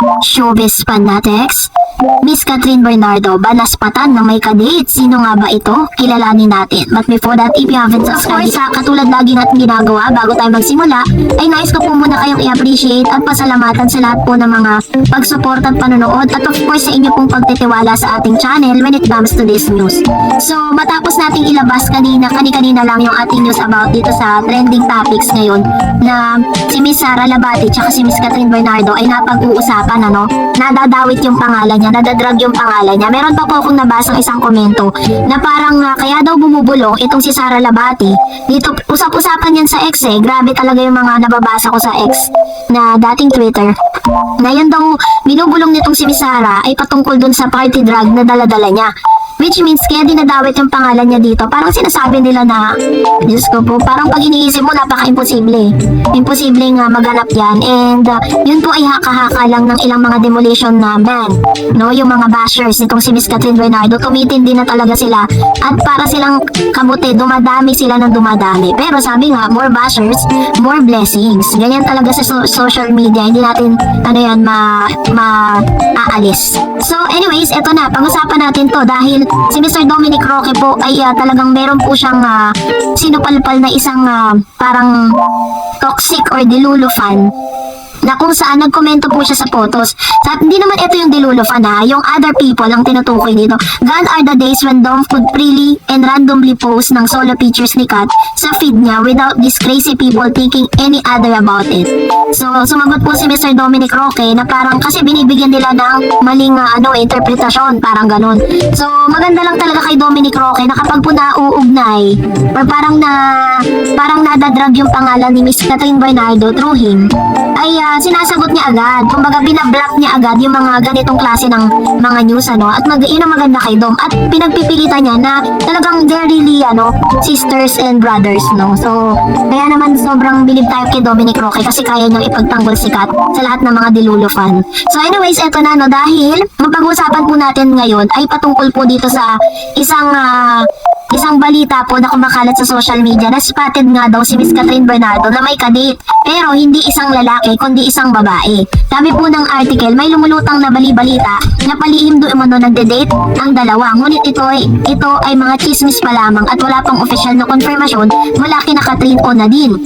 Showbiz fanatics? Miss Catherine Bernardo, banaspatan na may kadate. Sino nga ba ito? Kilalanin natin. But before that, if you haven't subscribed, sa katulad lagi natin ginagawa bago tayo magsimula, ay nais ko po muna kayong i-appreciate at pasalamatan sa lahat po ng mga pag-support at panonood at of course sa inyo pong pagtitiwala sa ating channel when it comes to this news. So, matapos nating ilabas kanina, kani-kanina lang yung ating news about dito sa trending topics ngayon na si Miss Sara Labati at si Miss Catherine Bernardo ay napag-uusapan ano, nadadawit yung pangalan niya, nadadrag yung pangalan niya. Meron pa po akong nabasang isang komento na parang ah, kaya daw bumubulong itong si Sara Labati. Dito, usap-usapan yan sa X eh. Grabe talaga yung mga nababasa ko sa X na dating Twitter. Na yan daw, binubulong nitong si Miss Sara ay patungkol dun sa party drug na daladala niya. Which means, kaya dinadawit yung pangalan niya dito. Parang sinasabi nila na, Diyos ko po, parang pag iniisip mo, napaka-imposible. Imposible nga maganap yan. And uh, yun po ay haka-haka lang ng ilang mga demolition na man. No, yung mga bashers nitong si Miss Catherine Bernardo, tumitindi na talaga sila. At para silang kabuti, dumadami sila ng dumadami. Pero sabi nga, more bashers, more blessings. Ganyan talaga sa so- social media. Hindi natin, ano yan, ma, ma, aalis. So anyways, eto na, pag-usapan natin to dahil si Mr. Dominic Roque po ay ah, talagang meron po siyang ah, sinupalpal na isang ah, parang toxic or dilulu fan na kung saan nagkomento po siya sa photos. Sa, hindi naman ito yung dilulo fan ha, yung other people ang tinutukoy dito. Gone are the days when Dom could freely and randomly post ng solo pictures ni Kat sa feed niya without these crazy people thinking any other about it. So, sumagot po si Mr. Dominic Roque na parang kasi binibigyan nila ng maling ah, ano, interpretasyon, parang ganun. So, maganda lang talaga kay Dominic Roque na kapag po nauugnay parang na parang nadadrag yung pangalan ni Miss Catherine Bernardo through him, ay ah, sinasagot niya agad. Kumbaga binablock niya agad yung mga ganitong klase ng mga news ano at mag yun ang maganda kay Dom at pinagpipilitan niya na talagang they're really ano sisters and brothers no. So kaya naman sobrang bilib tayo kay Dominic Roque kasi kaya niyang ipagtanggol si Kat sa lahat ng mga Dilulo fan. So anyways, eto na no dahil mapag-usapan po natin ngayon ay patungkol po dito sa isang ah, Isang balita po na kumakalat sa social media na spotted nga daw si Miss Catherine Bernardo na may kadate. Pero hindi isang lalaki kundi isang babae. Sabi po ng article, may lumulutang na bali-balita na palihim doon umano nagde-date ang dalawa. Ngunit ito ay, ito ay mga chismis pa lamang at wala pang official na konfirmasyon mula kina Catherine o Nadine.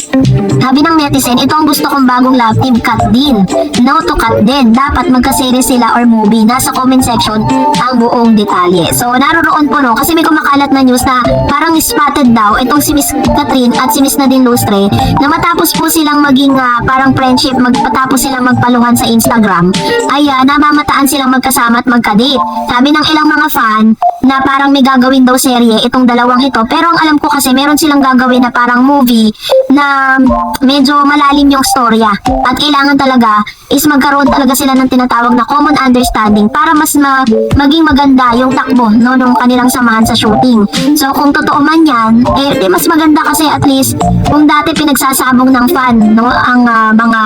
Sabi ng netizen, ito ang gusto kong bagong love team, Kat din. No to Kat din. Dapat magkaseries sila or movie. Nasa comment section ang buong detalye. So, naroon po no, kasi may kumakalat na news na parang spotted daw itong si Miss Catherine at si Miss Nadine Lustre na matapos po silang maging ah, parang friendship, magpatapos silang magpaluhan sa Instagram, ay ah, namamataan silang magkasama at magka-date. Sabi ng ilang mga fan na parang may gagawin daw serye itong dalawang ito. Pero ang alam ko kasi meron silang gagawin na parang movie na medyo malalim yung storya. At kailangan talaga is magkaroon talaga sila ng tinatawag na common understanding para mas ma maging maganda yung takbo no, nung kanilang samahan sa shooting. So kung totoo man yan, eh di mas maganda kasi at least kung dati pinagsasabong ng fan no, ang ah, mga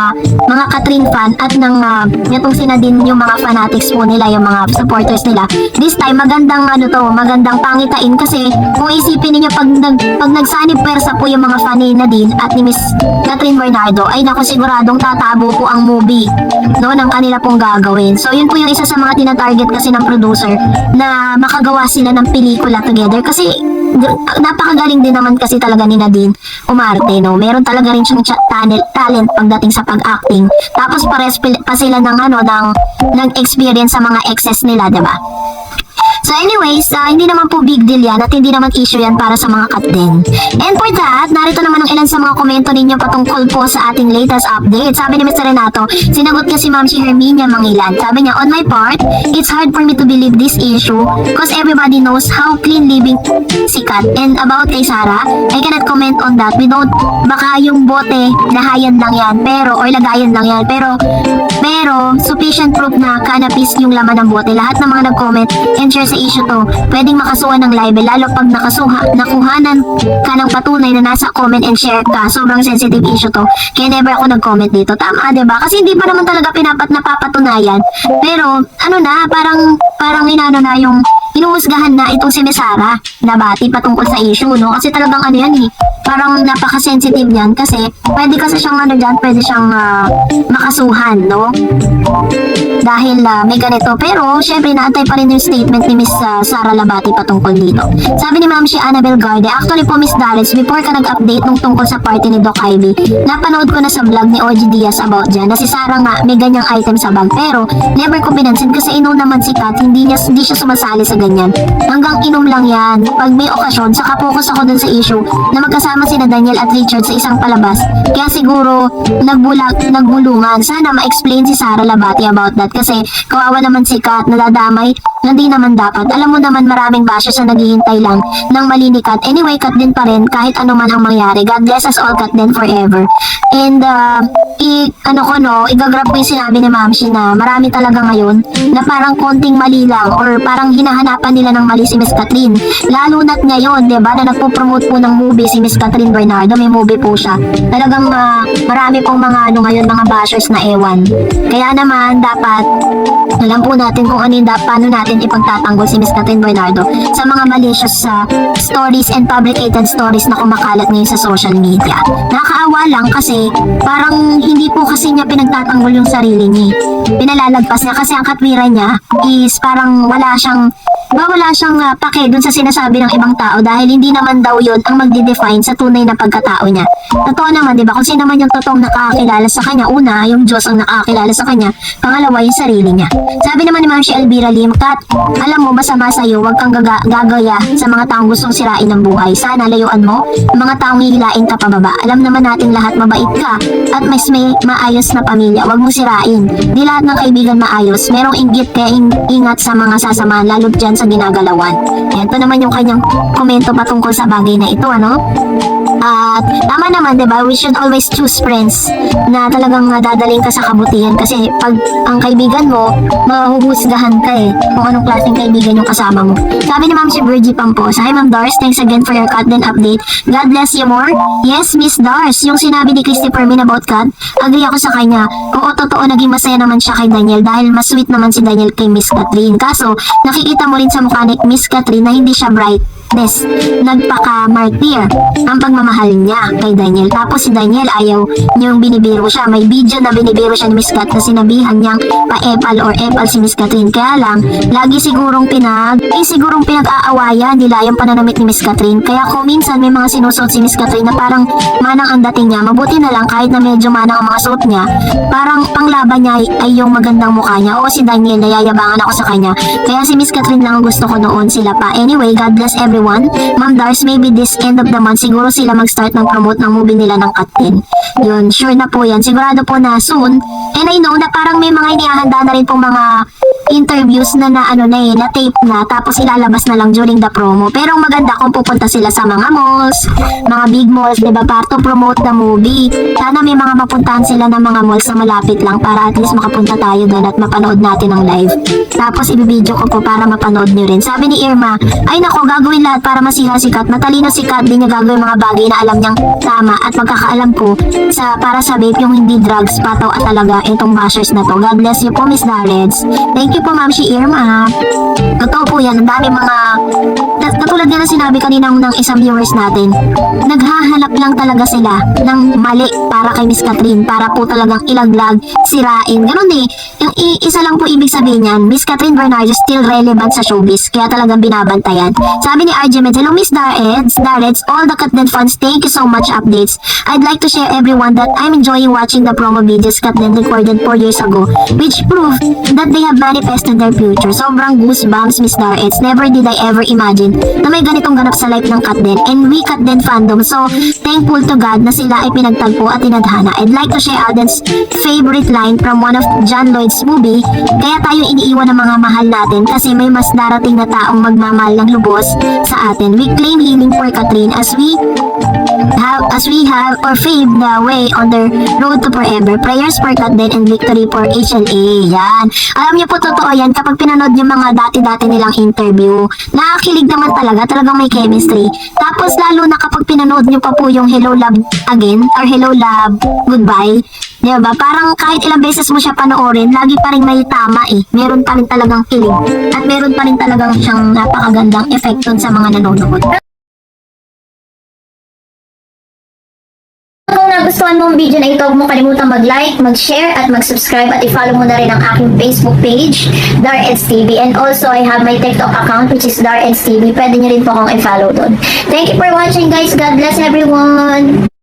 mga Katrin fan at ng uh, itong sina din yung mga fanatics po nila, yung mga supporters nila. This time magandang ano to, magandang pangitain kasi kung isipin niyo pag nag pag nagsanib persa po yung mga fan ni Nadine at ni Miss Catherine Bernardo ay naku siguradong tatabo po ang movie no ng kanila pong gagawin. So yun po yung isa sa mga tinatarget kasi ng producer na makagawa sila ng pelikula together kasi napakagaling din naman kasi talaga ni Nadine umarte no. Meron talaga rin siyang talent, talent pagdating sa pag-acting. Tapos pares pa sila ng ano ng ng experience sa mga exes nila, ba? So anyways, ah, hindi naman po big deal yan at hindi naman issue yan para sa mga kat din. And for that, narito naman ang ilan sa mga komento ninyo patungkol po sa ating latest update. Sabi ni Mr. Renato, sinagot niya si Ma'am si Herminia Mangilan. Sabi niya, on my part, it's hard for me to believe this issue because everybody knows how clean living si Kat. And about kay Sarah, I cannot comment on that. We don't, baka yung bote, lahayan lang yan, pero, or lagayan lang yan, pero, pero, sufficient proof na cannabis yung laman ng bote. Lahat ng mga nag-comment and share sa issue to, pwedeng makasuhan ng libel, lalo pag nakasuha, nakuhanan ka ng patunay na nasa comment and share ka. Sobrang sensitive issue to. Kaya never ako nag-comment dito. Tama, 'di ba? Kasi hindi pa naman talaga pinapat napapatunayan. Pero ano na, parang parang inano na yung inuusgahan na itong si Miss Sarah Labati patungkol sa issue, no? Kasi talagang ano yan eh, parang napaka-sensitive yan kasi pwede kasi siyang ano dyan, pwede siyang ah, makasuhan, no? Dahil ah, may ganito. Pero, syempre, naantay pa rin yung statement ni Miss ah, Sarah Labati patungkol dito. Sabi ni Ma'am si Annabel Garde, actually po Miss Darrets, before ka nag-update nung tungkol sa party ni Doc Ivy, napanood ko na sa vlog ni OG Diaz about dyan na si Sarah nga may ganyang item sa bag. Pero, never ko pinansin kasi inom naman si Kat, hindi, niya, hindi siya sumasali sa ganyan. Hanggang inom lang yan. Pag may okasyon, saka focus ako dun sa issue na magkasama sina Daniel at Richard sa isang palabas. Kaya siguro, nagbulag, nagbulungan. Sana ma-explain si Sarah Labati about that kasi kawawa naman si Kat, nadadamay, hindi naman dapat. Alam mo naman maraming bashes na naghihintay lang ng mali ni Kat. Anyway, Kat din pa rin kahit ano man ang mangyari. God bless us all, Kat din forever. And, uh, i, ano ko no, igagrab ko yung sinabi ni Ma'am Shi na marami talaga ngayon na parang konting mali lang or parang hinahanapan nila ng mali si Miss Catherine. Lalo na't ngayon, di ba, na nagpo-promote po ng movie si Miss Catherine Bernardo, may movie po siya. Talagang ah, marami pong mga ano ngayon, mga bashers na ewan. Kaya naman, dapat alam po natin kung ano yung da- paano natin ipagtatanggol si Miss Catherine Bernardo sa mga malicious sa stories and fabricated stories na kumakalat ngayon sa social media. Nakakaawa lang kasi parang hindi po kasi niya pinagtatanggol yung sarili niya. Pinalalagpas niya kasi ang katwiran niya is parang wala siyang wala siyang ah, pake dun sa sinasabi ng ibang tao dahil hindi naman daw yun ang magdi-define sa tunay na pagkatao niya. Totoo naman, di ba? Kung sino naman yung totoong nakakakilala sa kanya, una, yung Diyos ang nakakakilala sa kanya, pangalawa, yung sarili niya. Sabi naman ni Ma'am si Elvira Lim, alam mo, masama sa'yo, huwag kang gaga- gagaya sa mga taong gustong sirain ng buhay. Sana layuan mo, ang mga taong hihilain ka pababa. Alam naman natin lahat mabait ka at mas may maayos na pamilya. Huwag mo sirain. Di lahat ng kaibigan maayos. Merong inggit kaya ing- ingat sa mga sasamahan, lalo dyan sa ginagalawan. Ito naman yung kanyang komento patungkol sa bagay na ito, ano? At tama naman, 'di ba? We should always choose friends na talagang uh, dadaling ka sa kabutihan kasi pag ang kaibigan mo, mahuhusgahan ka eh kung anong klaseng kaibigan yung kasama mo. Sabi ni Ma'am si Virgie Pampos, Hi Ma'am Dars, thanks again for your then update. God bless you more. Yes, Miss Dars, yung sinabi ni Christy Permin about cut, agree ako sa kanya. Oo, totoo, naging masaya naman siya kay Daniel dahil mas sweet naman si Daniel kay Miss Catherine. Kaso, nakikita mo rin sa mukha ni Miss Catherine na hindi siya bright. Des, nagpaka-martyr ang pagmamahal niya kay Daniel. Tapos si Daniel ayaw niyong binibiro siya. May video na binibiro siya ni Miss Kat na sinabihan niyang pa-epal or epal si Miss Catherine. Kaya lang, lagi sigurong pinag, eh sigurong pinag-aawayan nila yung pananamit ni Miss Catherine. Kaya kung minsan may mga sinusuot si Miss Catherine na parang manang ang dating niya, mabuti na lang kahit na medyo manang ang mga suot niya, parang panglaban niya ay, yung magandang mukha niya. O si Daniel, nayayabangan ako sa kanya. Kaya si Miss Catherine lang ang gusto ko noon sila pa. Anyway, God bless everyone. Ma'am Dars, maybe this end of the month, siguro sila mag-start ng promote ng movie nila ng Cut 10. Yun, sure na po yan. Sigurado po na soon. And I know na parang may mga inihahanda na rin pong mga interviews na na ano na eh, na tape na tapos ilalabas na lang during the promo. Pero ang maganda kung pupunta sila sa mga malls, mga big malls, 'di ba, para to promote the movie. Sana may mga mapuntahan sila ng mga malls na malapit lang para at least makapunta tayo doon at mapanood natin ang live. Tapos ibibideo ko po para mapanood niyo rin. Sabi ni Irma, ay nako, gagawin lahat para masira si Kat. Matalino si Kat, di niya gagawin mga bagay na alam niyang tama at magkakaalam ko sa para sa vape yung hindi drugs, pataw at talaga itong bashers na to. God bless you po, Miss Darreds. Thank you po, Ma'am si Irma. Totoo po yan, ang dami mga kat- katulad nga na sinabi kanina ng isang viewers natin, naghahanap lang talaga sila ng mali para kay Miss Catherine para po talagang ilaglag, sirain. Ganun eh. Yung isa lang po ibig sabihin yan, Miss Catherine Bernardo still relevant sa showbiz, kaya talagang binabantayan. Sabi ni RJ Med, Hello Miss Dareds, Dareds, all the Katden fans, thank you so much updates. I'd like to share everyone that I'm enjoying watching the promo videos Katden recorded 4 years ago, which prove that they have manifested their future. Sobrang goosebumps, Miss Dareds. Never did I ever imagine na may ganitong ganap sa life ng Katden and we Katden fandom. So, thankful to God na sila ay pinagtagpo at tinadhana. I'd like to share Alden's favorite line from one of John Lloyd's movie, kaya tayo iniiwan ng mga mahal natin kasi may mas darating na taong magmamahal ng lubos sa atin. We claim healing for Catherine as we have as we have or pave the way on the road to forever. Prayers for then and victory for HLA. Yan. Alam niyo po totoo yan kapag pinanood yung mga dati-dati nilang interview. Nakakilig naman talaga, talagang may chemistry. Tapos lalo na kapag pinanood niyo pa po yung Hello Love Again or Hello Love Goodbye. Di ba? Parang kahit ilang beses mo siya panoorin, lagi pa rin may tama eh. Meron pa rin talagang kilig. At meron pa rin talagang siyang napakagandang effect sa mga nanonood. Nagustuhan mo ang video na ito, huwag mo kalimutang mag-like, mag-share, at mag-subscribe at i-follow mo na rin ang aking Facebook page, Dareds TV. And also, I have my TikTok account which is Dareds TV. Pwede nyo rin po akong i-follow doon. Thank you for watching guys. God bless everyone!